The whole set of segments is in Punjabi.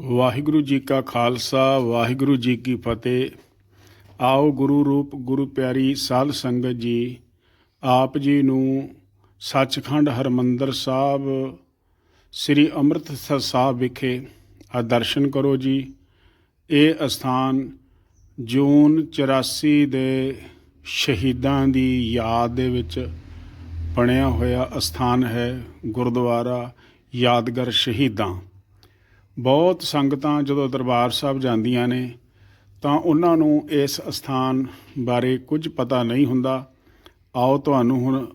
ਵਾਹਿਗੁਰੂ ਜੀ ਕਾ ਖਾਲਸਾ, ਵਾਹਿਗੁਰੂ ਜੀ ਕੀ ਫਤਿਹ। ਆਓ ਗੁਰੂ ਰੂਪ, ਗੁਰੂ ਪਿਆਰੀ ਸਾਧ ਸੰਗਤ ਜੀ, ਆਪ ਜੀ ਨੂੰ ਸੱਚਖੰਡ ਹਰਮੰਦਰ ਸਾਹਿਬ, ਸ੍ਰੀ ਅੰਮ੍ਰਿਤਸਰ ਸਾਹਿਬ ਵਿਖੇ ਆ ਦਰਸ਼ਨ ਕਰੋ ਜੀ। ਇਹ ਅਸਥਾਨ ਜੂਨ 84 ਦੇ ਸ਼ਹੀਦਾਂ ਦੀ ਯਾਦ ਦੇ ਵਿੱਚ ਬਣਿਆ ਹੋਇਆ ਅਸਥਾਨ ਹੈ। ਗੁਰਦੁਆਰਾ ਯਾਦਗਾਰ ਸ਼ਹੀਦਾਂ। ਬਹੁਤ ਸੰਗਤਾਂ ਜਦੋਂ ਦਰਬਾਰ ਸਾਹਿਬ ਜਾਂਦੀਆਂ ਨੇ, ਤਾਂ ਉਹਨਾਂ ਨੂੰ ਇਸ ਅਸਥਾਨ ਬਾਰੇ ਕੁਝ ਪਤਾ ਨਹੀਂ ਹੁੰਦਾ। ਆਓ ਤੁਹਾਨੂੰ ਹੁਣ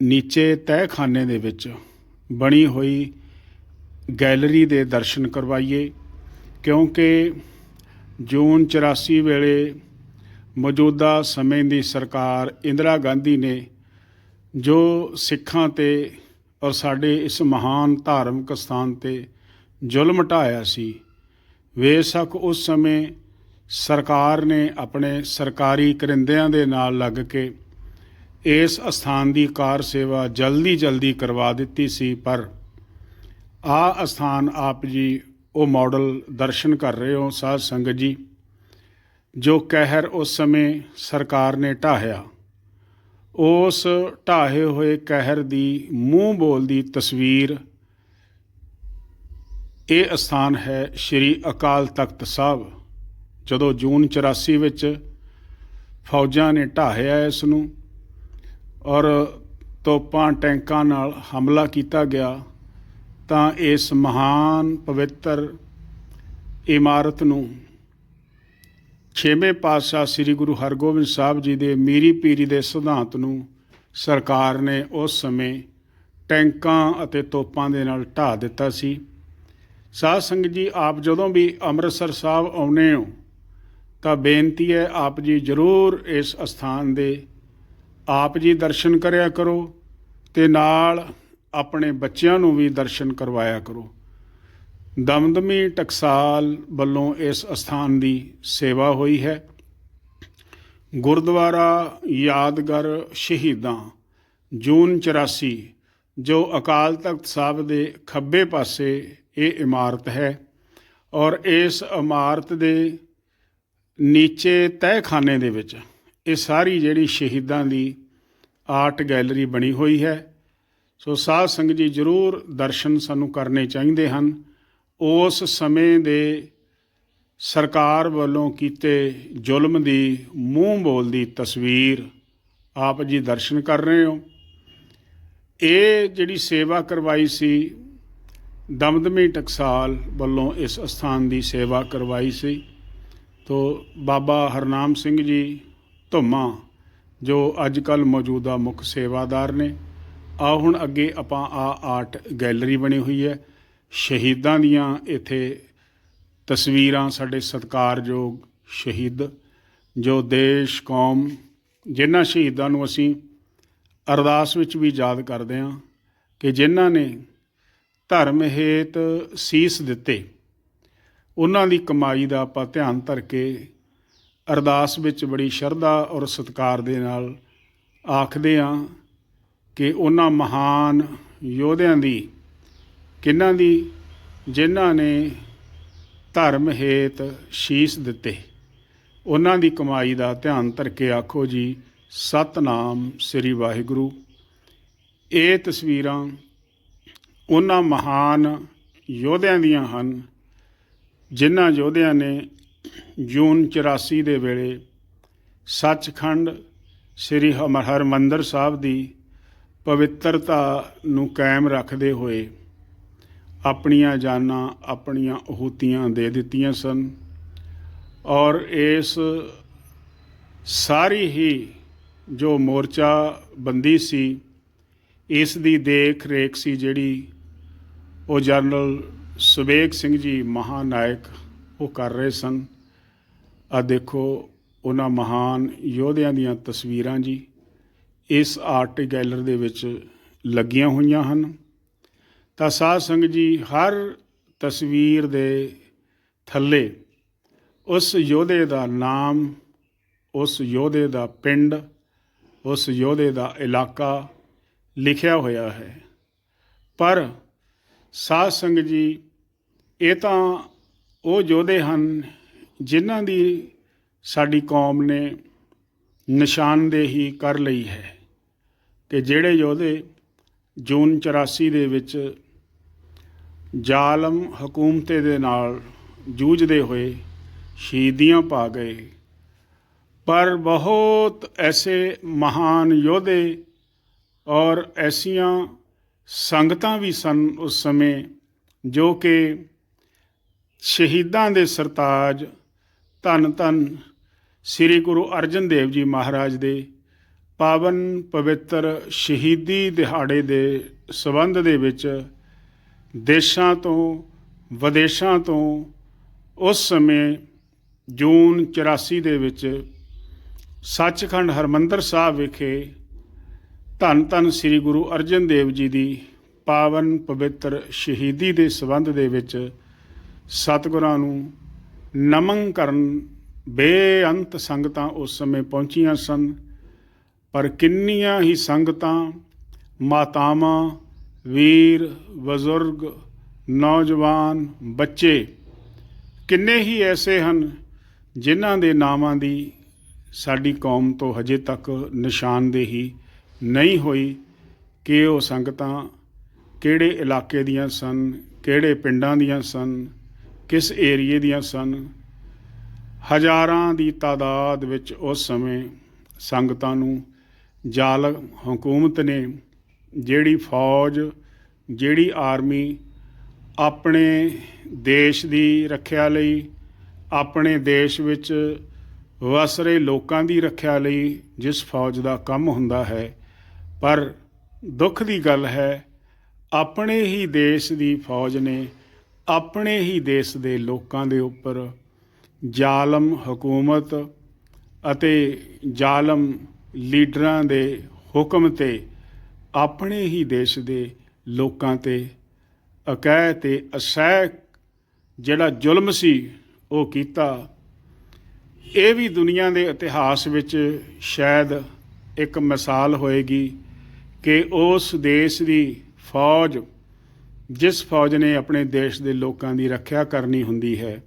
ਨੀਚੇ ਤਹਿਖਾਨੇ ਦੇ ਵਿੱਚ ਬਣੀ ਹੋਈ ਗੈਲਰੀ ਦੇ ਦਰਸ਼ਨ ਕਰਵਾਈਏ, ਕਿਉਂਕਿ ਜੂਨ 84 ਵੇਲੇ ਮੌਜੂਦਾ ਸਮੇਂ ਦੀ ਸਰਕਾਰ ਇੰਦਰਾ ਗਾਂਧੀ ਨੇ ਜੋ ਸਿੱਖਾਂ ਤੇ ਔਰ ਸਾਡੇ ਇਸ ਮਹਾਨ ਧਾਰਮਿਕ ਸਥਾਨ ਤੇ ਜ਼ੁਲਮ ਢਾਇਆ ਸੀ। ਬੇਸ਼ੱਕ ਉਸ ਸਮੇਂ ਸਰਕਾਰ ਨੇ ਆਪਣੇ ਸਰਕਾਰੀ ਕਰਿੰਦਿਆਂ ਦੇ ਨਾਲ ਲੱਗ ਕੇ ਇਸ ਅਸਥਾਨ ਦੀ ਕਾਰ ਸੇਵਾ ਜਲਦੀ ਜਲਦੀ ਕਰਵਾ ਦਿੱਤੀ ਸੀ, ਪਰ ਆ ਅਸਥਾਨ ਆਪ ਜੀ ਉਹ ਮਾਡਲ ਦਰਸ਼ਨ ਕਰ ਰਹੇ ਹੋ ਸਾਧ ਸੰਗਤ ਜੀ, ਜੋ ਕਹਿਰ ਉਸ ਸਮੇਂ ਸਰਕਾਰ ਨੇ ਢਾਹਿਆ। ਉਸ ਢਾਹੇ ਹੋਏ ਕਹਿਰ ਦੀ ਮੂੰਹ ਬੋਲਦੀ ਤਸਵੀਰ ਇਹ ਅਸਥਾਨ ਹੈ ਸ੍ਰੀ ਅਕਾਲ ਤਖਤ ਸਾਹਿਬ। ਜਦੋਂ ਜੂਨ 84 ਵਿੱਚ ਫੌਜਾਂ ਨੇ ਢਾਹਿਆ ਇਸ ਨੂੰ ਔਰ ਤੋਪਾਂ ਟੈਂਕਾਂ ਨਾਲ ਹਮਲਾ ਕੀਤਾ ਗਿਆ, ਤਾਂ ਇਸ ਮਹਾਨ ਪਵਿੱਤਰ ਇਮਾਰਤ ਨੂੰ ਛੇਵੇਂ ਪਾਤਸ਼ਾਹ ਸ੍ਰੀ ਗੁਰੂ ਹਰਗੋਬਿੰਦ ਸਾਹਿਬ ਜੀ ਦੇ ਮੀਰੀ ਪੀਰੀ ਦੇ ਸਿਧਾਂਤ ਨੂੰ ਸਰਕਾਰ ਨੇ ਉਸ ਸਮੇਂ ਟੈਂਕਾਂ ਅਤੇ ਤੋਪਾਂ ਦੇ ਨਾਲ ਢਾਹ ਦਿੱਤਾ ਸੀ। ਸਾਧ ਸੰਗਤ ਜੀ, ਆਪ ਜਦੋਂ ਵੀ ਅੰਮ੍ਰਿਤਸਰ ਸਾਹਿਬ ਆਉਨੇ ਹੋ, ਤਾਂ ਬੇਨਤੀ ਹੈ ਆਪ ਜੀ ਜ਼ਰੂਰ ਇਸ ਅਸਥਾਨ ਦੇ ਆਪ ਜੀ ਦਰਸ਼ਨ ਕਰਿਆ ਕਰੋ ਤੇ ਨਾਲ ਆਪਣੇ ਬੱਚਿਆਂ ਨੂੰ ਵੀ ਦਰਸ਼ਨ ਕਰਵਾਇਆ ਕਰੋ। ਦਮਦਮੀ ਟਕਸਾਲ ਵੱਲੋਂ ਇਸ ਅਸਥਾਨ ਦੀ ਸੇਵਾ ਹੋਈ ਹੈ। ਗੁਰਦੁਆਰਾ ਯਾਦਗਾਰ ਸ਼ਹੀਦਾਂ, ਜੂਨ 84 ਜੋ ਅਕਾਲ ਤਖਤ ਸਾਹਿਬ ਦੇ ਖੱਬੇ ਪਾਸੇ ਇਹ ਇਮਾਰਤ ਹੈ ਔਰ ਇਸ ਇਮਾਰਤ ਦੇ ਨੀਚੇ ਤਹਿਖਾਨੇ ਦੇ ਵਿੱਚ ਇਹ ਸਾਰੀ ਜਿਹੜੀ ਸ਼ਹੀਦਾਂ ਦੀ ਆਰਟ ਗੈਲਰੀ ਬਣੀ ਹੋਈ ਹੈ। ਸੋ ਸਾਧ ਸੰਗਤ ਜੀ ਜ਼ਰੂਰ ਦਰਸ਼ਨ ਸਾਨੂੰ ਕਰਨੇ ਚਾਹੀਦੇ ਹਨ। ਉਸ ਸਮੇਂ ਦੇ ਸਰਕਾਰ ਵੱਲੋਂ ਕੀਤੇ ਜ਼ੁਲਮ ਦੀ ਮੂੰਹ ਬੋਲਦੀ ਤਸਵੀਰ ਆਪ ਜੀ ਦਰਸ਼ਨ ਕਰ ਰਹੇ ਹੋ। ਇਹ ਜਿਹੜੀ ਸੇਵਾ ਕਰਵਾਈ ਸੀ ਦਮਦਮੀ ਟਕਸਾਲ ਵੱਲੋਂ ਇਸ ਅਸਥਾਨ ਦੀ ਸੇਵਾ ਕਰਵਾਈ ਸੀ। ਤੋ ਬਾਬਾ ਹਰਨਾਮ ਸਿੰਘ ਜੀ ਧੁੰਮਾ, ਜੋ ਅੱਜ ਕੱਲ ਮੌਜੂਦਾ ਮੁੱਖ ਸੇਵਾਦਾਰ ਨੇ ਆ ਹੁਣ ਅੱਗੇ ਆਪਾਂ ਆ ਆਰਟ ਗੈਲਰੀ ਬਣੀ ਹੋਈ ਹੈ। ਸ਼ਹੀਦਾਂ ਦੀਆਂ ਇੱਥੇ ਤਸਵੀਰਾਂ, ਸਾਡੇ ਸਤਿਕਾਰਯੋਗ ਸ਼ਹੀਦ, ਜੋ ਦੇਸ਼, ਕੌਮ ਜਿਨ੍ਹਾਂ ਸ਼ਹੀਦਾਂ ਨੂੰ ਅਸੀਂ ਅਰਦਾਸ ਵਿੱਚ ਵੀ ਯਾਦ ਕਰਦੇ ਹਾਂ ਕਿ ਜਿਨ੍ਹਾਂ ਨੇ ਧਰਮ ਹੇਤ ਸੀਸ ਦਿੱਤੇ। ਉਹਨਾਂ ਦੀ ਕਮਾਈ ਦਾ ਆਪਾਂ ਧਿਆਨ ਧਰ ਕੇ ਅਰਦਾਸ ਵਿੱਚ ਬੜੀ ਸ਼ਰਧਾ ਔਰ ਸਤਿਕਾਰ ਦੇ ਨਾਲ ਆਖਦੇ ਹਾਂ ਕਿ ਉਹਨਾਂ ਮਹਾਨ ਯੋਧਿਆਂ ਦੀ ਕਿਹਨਾਂ ਦੀ, ਜਿਨ੍ਹਾਂ ਨੇ ਧਰਮ ਹੇਤ ਸ਼ੀਸ ਦਿੱਤੇ। ਉਹਨਾਂ ਦੀ ਕਮਾਈ ਦਾ ਧਿਆਨ ਧਰ ਕੇ ਆਖੋ ਜੀ, ਸਤਨਾਮ ਸ੍ਰੀ ਵਾਹਿਗੁਰੂ। ਇਹ ਤਸਵੀਰਾਂ ਉਹਨਾਂ ਮਹਾਨ ਯੋਧਿਆਂ ਦੀਆਂ ਹਨ, ਜਿਨ੍ਹਾਂ ਯੋਧਿਆਂ ਨੇ ਜੂਨ 84 ਦੇ ਵੇਲੇ ਸੱਚਖੰਡ ਸ੍ਰੀ ਹਮ- ਹਰਿਮੰਦਰ ਸਾਹਿਬ ਦੀ ਪਵਿੱਤਰਤਾ ਨੂੰ ਕਾਇਮ ਰੱਖਦੇ ਹੋਏ ਆਪਣੀਆਂ ਜਾਨਾਂ ਆਪਣੀਆਂ ਅਹੂਤੀਆਂ ਦੇ ਦਿੱਤੀਆਂ ਸਨ ਔਰ ਇਸ ਸਾਰੀ ਹੀ ਜੋ ਮੋਰਚਾ ਬੰਦੀ ਸੀ, ਇਸ ਦੀ ਦੇਖ ਰੇਖ ਸੀ ਜਿਹੜੀ ਉਹ ਜਨਰਲ ਸੁਬੇਗ ਸਿੰਘ ਜੀ ਮਹਾਨਾਇਕ, ਉਹ ਕਰ ਰਹੇ ਸਨ। ਆ ਦੇਖੋ, ਉਹਨਾਂ ਮਹਾਨ ਯੋਧਿਆਂ ਦੀਆਂ ਤਸਵੀਰਾਂ ਜੀ। ਇਸ ਆਰਟ ਗੈਲਰੀ ਦੇ ਵਿੱਚ ਲੱਗੀਆਂ ਹੋਈਆਂ ਹਨ। ਤਾਂ ਸਾਧ ਸੰਗਤ ਜੀ, ਹਰ ਤਸਵੀਰ ਦੇ ਥੱਲੇ ਉਸ ਯੋਧੇ ਦਾ ਨਾਮ, ਉਸ ਯੋਧੇ ਦਾ ਪਿੰਡ, ਉਸ ਯੋਧੇ ਦਾ ਇਲਾਕਾ ਲਿਖਿਆ ਹੋਇਆ ਹੈ। ਪਰ ਸਾਧ ਸੰਗਤ ਜੀ, ਇਹ ਤਾਂ ਉਹ ਯੋਧੇ ਹਨ ਜਿਨ੍ਹਾਂ ਦੀ ਸਾਡੀ ਕੌਮ ਨੇ ਨਿਸ਼ਾਨਦੇਹੀ ਕਰ ਲਈ ਹੈ ਕਿ ਜਿਹੜੇ ਯੋਧੇ ਜੂਨ 84 ਦੇ ਵਿੱਚ ਜ਼ਾਲਮ ਹਕੂਮਤੇ ਦੇ ਨਾਲ ਜੂਝਦੇ ਹੋਏ ਸ਼ਹੀਦੀਆਂ ਪਾ ਗਏ, ਪਰ ਬਹੁਤ ਐਸੇ ਮਹਾਨ ਯੋਧੇ ਔਰ ਐਸੀਆਂ ਸੰਗਤਾਂ ਵੀ ਸਨ ਉਸ ਸਮੇਂ, ਜੋ ਕਿ ਸ਼ਹੀਦਾਂ ਦੇ ਸਰਤਾਜ ਧੰਨ ਧੰਨ ਸ੍ਰੀ ਗੁਰੂ ਅਰਜਨ ਦੇਵ ਜੀ ਮਹਾਰਾਜ ਦੇ ਪਾਵਨ ਪਵਿੱਤਰ ਸ਼ਹੀਦੀ ਦਿਹਾੜੇ ਦੇ ਸਬੰਧ ਦੇ ਵਿੱਚ ਦੇਸ਼ਾਂ ਤੋਂ, ਵਿਦੇਸ਼ਾਂ ਤੋਂ ਉਸ ਸਮੇਂ ਜੂਨ 84 ਦੇ ਵਿੱਚ ਸੱਚਖੰਡ ਹਰਮੰਦਰ ਸਾਹਿਬ ਵਿਖੇ ਧੰਨ ਧੰਨ ਸ੍ਰੀ ਗੁਰੂ ਅਰਜਨ ਦੇਵ ਜੀ ਦੀ ਪਾਵਨ ਪਵਿੱਤਰ ਸ਼ਹੀਦੀ ਦੇ ਸਬੰਧ ਦੇ ਵਿੱਚ ਸਤਿਗੁਰਾਂ ਨੂੰ ਨਮਨ ਕਰਨ ਬੇਅੰਤ ਸੰਗਤਾਂ ਉਸ ਸਮੇਂ ਪਹੁੰਚੀਆਂ ਸਨ, ਪਰ ਕਿੰਨੀਆਂ ਹੀ ਸੰਗਤਾਂ, ਮਾਤਾਵਾਂ, ਵੀਰ, ਬਜ਼ੁਰਗ, ਨੌਜਵਾਨ, ਬੱਚੇ, ਕਿੰਨੇ ਹੀ ਐਸੇ ਹਨ ਜਿਨ੍ਹਾਂ ਦੇ ਨਾਵਾਂ ਦੀ ਸਾਡੀ ਕੌਮ ਤੋਂ ਹਜੇ ਤੱਕ ਨਿਸ਼ਾਨਦੇਹੀ ਨਹੀਂ ਹੋਈ ਕਿ ਉਹ ਸੰਗਤਾਂ ਕਿਹੜੇ ਇਲਾਕੇ ਦੀਆਂ ਸਨ, ਕਿਹੜੇ ਪਿੰਡਾਂ ਦੀਆਂ ਸਨ, ਕਿਸ ਏਰੀਏ ਦੀਆਂ ਸਨ, ਹਜ਼ਾਰਾਂ ਦੀ ਤਾਦਾਦ ਵਿੱਚ ਉਸ ਸਮੇਂ ਸੰਗਤਾਂ ਨੂੰ ਜ਼ਾਲਮ ਹਕੂਮਤ ਨੇ ਜਿਹੜੀ ਫੌਜ, ਜਿਹੜੀ ਆਰਮੀ ਆਪਣੇ ਦੇਸ਼ ਦੀ ਰੱਖਿਆ ਲਈ, ਆਪਣੇ ਦੇਸ਼ ਵਿੱਚ ਵਸਰੇ ਲੋਕਾਂ ਦੀ ਰੱਖਿਆ ਲਈ ਜਿਸ ਫੌਜ ਦਾ ਕੰਮ ਹੁੰਦਾ ਹੈ ਪਰ ਦੁੱਖ ਦੀ ਗੱਲ ਹੈ, ਆਪਣੇ ਹੀ ਦੇਸ਼ ਦੀ ਫੌਜ ਨੇ ਆਪਣੇ ਹੀ ਦੇਸ਼ ਦੇ ਲੋਕਾਂ ਦੇ ਉੱਪਰ ਜ਼ਾਲਮ ਹਕੂਮਤ ਅਤੇ ਜ਼ਾਲਮ ਲੀਡਰਾਂ ਦੇ ਹੁਕਮ ਤੇ ਆਪਣੇ ਹੀ ਦੇਸ਼ ਦੇ ਲੋਕਾਂ ਤੇ ਅਕਹਿ ਤੇ ਅਸਹਿ ਜਿਹੜਾ ਜ਼ੁਲਮ ਸੀ ਉਹ ਕੀਤਾ। ਇਹ ਵੀ ਦੁਨੀਆ ਦੇ ਇਤਿਹਾਸ ਵਿੱਚ ਸ਼ਾਇਦ ਇੱਕ ਮਿਸਾਲ ਹੋਏਗੀ ਕਿ ਉਸ ਦੇਸ਼ ਦੀ ਫੌਜ, ਜਿਸ ਫੌਜ ਨੇ ਆਪਣੇ ਦੇਸ਼ ਦੇ ਲੋਕਾਂ ਦੀ ਰੱਖਿਆ ਕਰਨੀ ਹੁੰਦੀ ਹੈ,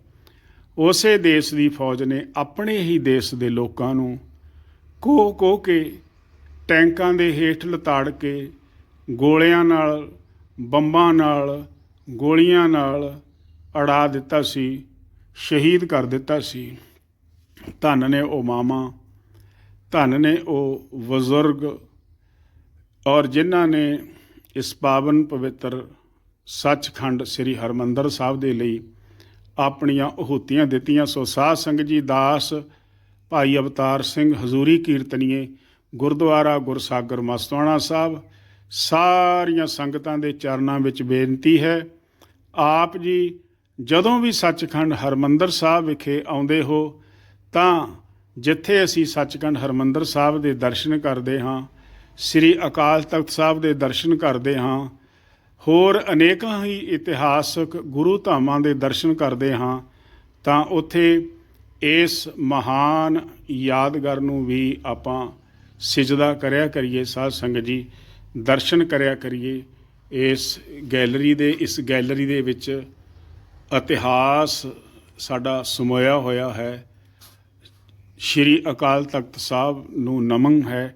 ਉਸੇ ਦੇਸ਼ ਦੀ ਫੌਜ ਨੇ ਆਪਣੇ ਹੀ ਦੇਸ਼ ਦੇ ਲੋਕਾਂ ਨੂੰ ਕੋਹ ਕੋਹ ਕੇ ਟੈਂਕਾਂ ਦੇ ਹੇਠ ਲਤਾੜ ਕੇ ਗੋਲਿਆਂ ਨਾਲ, ਬੰਬਾਂ ਨਾਲ, ਗੋਲੀਆਂ ਨਾਲ ਅੜਾ ਦਿੱਤਾ ਸੀ, ਸ਼ਹੀਦ ਕਰ ਦਿੱਤਾ ਸੀ। ਧੰਨ ਨੇ ਉਹ ਮਾਮਾ, ਧੰਨ ਨੇ ਉਹ ਬਜ਼ੁਰਗ ਔਰ ਜਿਨ੍ਹਾਂ ਨੇ ਇਸ ਪਾਵਨ ਪਵਿੱਤਰ ਸੱਚਖੰਡ ਸ੍ਰੀ ਹਰਮੰਦਰ ਸਾਹਿਬ ਦੇ ਲਈ ਆਪਣੀਆਂ ਉਹੂਤੀਆਂ ਦਿੱਤੀਆਂ, ਸੋ ਸਾਧ ਸੰਗਤ ਜੀ, ਦਾਸ ਭਾਈ ਅਵਤਾਰ ਸਿੰਘ ਹਜ਼ੂਰੀ ਕੀਰਤਨੀਏ, ਗੁਰਦੁਆਰਾ ਗੁਰਸਾਗਰ ਮਸਤਵਾਣਾ ਸਾਹਿਬ, ਸਾਰੀਆਂ ਸੰਗਤਾਂ ਦੇ ਚਰਨਾਂ ਵਿੱਚ ਬੇਨਤੀ ਹੈ, ਆਪ ਜੀ ਜਦੋਂ ਵੀ ਸੱਚਖੰਡ ਹਰਮੰਦਰ ਸਾਹਿਬ ਵਿਖੇ ਆਉਂਦੇ ਹੋ, ਤਾਂ ਜਿੱਥੇ ਅਸੀਂ ਸੱਚਖੰਡ ਹਰਮੰਦਰ ਸਾਹਿਬ ਦੇ ਦਰਸ਼ਨ ਕਰਦੇ ਹਾਂ ਸ੍ਰੀ ਅਕਾਲ ਤਖਤ ਸਾਹਿਬ ਦੇ ਦਰਸ਼ਨ ਕਰਦੇ ਹਾਂ। ਹੋਰ ਅਨੇਕਾਂ ਹੀ ਇਤਿਹਾਸਕ ਗੁਰੂ ਧਾਮਾਂ ਦੇ ਦਰਸ਼ਨ ਕਰਦੇ ਹਾਂ। ਤਾਂ ਉੱਥੇ ਇਸ ਮਹਾਨ ਯਾਦਗਾਰ ਨੂੰ ਵੀ ਆਪਾਂ ਸਿਜਦਾ ਕਰਿਆ ਕਰੀਏ, ਸਾਧ ਸੰਗਤ ਜੀ, ਦਰਸ਼ਨ ਕਰਿਆ ਕਰੀਏ। ਇਸ ਗੈਲਰੀ ਦੇ, ਇਸ ਗੈਲਰੀ ਦੇ ਵਿੱਚ ਇਤਿਹਾਸ ਸਾਡਾ ਸਮੋਇਆ ਹੋਇਆ ਹੈ। ਸ਼੍ਰੀ ਅਕਾਲ ਤਖਤ ਸਾਹਿਬ ਨੂੰ ਨਮਨ ਹੈ।